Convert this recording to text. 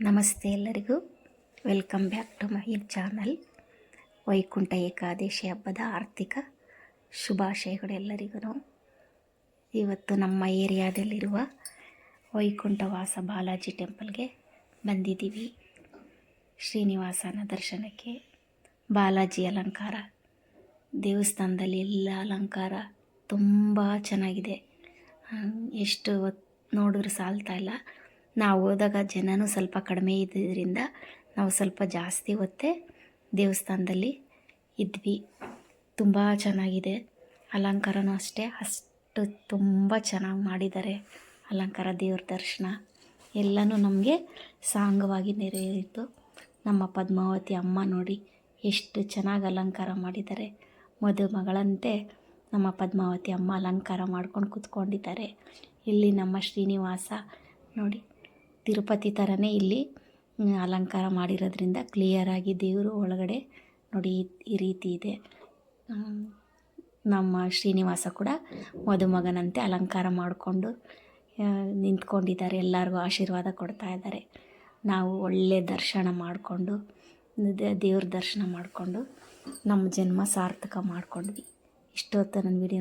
ನಮಸ್ತೆ ಎಲ್ಲರಿಗೂ. Welcome back to my channel Vaikuntha Ekadashi ಹಬ್ಬದ ಆರ್ಥಿಕ ಶುಭಾಶಯಗಳು ಎಲ್ಲರಿಗೂ. ಇವತ್ತು ನಮ್ಮ ಏರಿಯಾದಲ್ಲಿರುವ ವೈಕುಂಠವಾಸ ಬಾಲಾಜಿ ಟೆಂಪಲ್ಗೆ ಬಂದಿದ್ದೀವಿ. ಶ್ರೀನಿವಾಸನ ದರ್ಶನಕ್ಕೆ. ಬಾಲಾಜಿ ಅಲಂಕಾರ, ದೇವಸ್ಥಾನದಲ್ಲಿ ಎಲ್ಲ ಅಲಂಕಾರ ತುಂಬ ಚೆನ್ನಾಗಿದೆ. ಎಷ್ಟು ನೋಡಿದ್ರು ಸಾಲ್ತಾ ಇಲ್ಲ. ನಾವು ಹೋದಾಗ ಜನನೂ ಸ್ವಲ್ಪ ಕಡಿಮೆ ಇದ್ದಿದ್ದರಿಂದ ನಾವು ಸ್ವಲ್ಪ ಜಾಸ್ತಿ ಹೊತ್ತೇ ದೇವಸ್ಥಾನದಲ್ಲಿ ಇದ್ವಿ. ತುಂಬ ಚೆನ್ನಾಗಿದೆ. ಅಲಂಕಾರನೂ ಅಷ್ಟೇ. ಅಷ್ಟು ತುಂಬ ಚೆನ್ನಾಗಿ ಮಾಡಿದ್ದಾರೆ ಅಲಂಕಾರ, ದೇವ್ರ ದರ್ಶನ. ಎಲ್ಲನೂ ನಮಗೆ ಸಾಂಗವಾಗಿ ನೆರವೇರಿತು ನಮ್ಮ ಪದ್ಮಾವತಿ ಅಮ್ಮ ನೋಡಿ ಎಷ್ಟು ಚೆನ್ನಾಗಿ ಅಲಂಕಾರ ಮಾಡಿದ್ದಾರೆ. ಮದುಮಗಳಂತೆ ನಮ್ಮ ಪದ್ಮಾವತಿ ಅಮ್ಮ ಅಲಂಕಾರ ಮಾಡ್ಕೊಂಡು ಕೂತ್ಕೊಂಡಿದ್ದಾರೆ. ಇಲ್ಲಿ ನಮ್ಮ ಶ್ರೀನಿವಾಸ ನೋಡಿ. ತಿರುಪತಿ ಥರನೇ ಇಲ್ಲಿ ಅಲಂಕಾರ ಮಾಡಿರೋದ್ರಿಂದ ಕ್ಲಿಯರಾಗಿ ದೇವರು ಒಳಗಡೆ ನೋಡಿ ಈ- ರೀತಿ ಇದೆ. ನಮ್ಮ ಶ್ರೀನಿವಾಸ ಕೂಡ ಮದುಮಗನಂತೆ ಅಲಂಕಾರ ಮಾಡಿಕೊಂಡು ನಿಂತ್ಕೊಂಡಿದ್ದಾರೆ. ಎಲ್ಲರಿಗೂ ಆಶೀರ್ವಾದ ಕೊಡ್ತಾ ಇದ್ದಾರೆ. ನಾವು ಒಳ್ಳೆ ದರ್ಶನ ಮಾಡಿಕೊಂಡು ದೇವ್ರ ದರ್ಶನ ಮಾಡಿಕೊಂಡು, ನಮ್ಮ ಜನ್ಮ ಸಾರ್ಥಕ ಮಾಡ್ಕೊಂಡ್ವಿ. ಇಷ್ಟೊತ್ತು ನನ್ನ ವಿಡಿಯೋ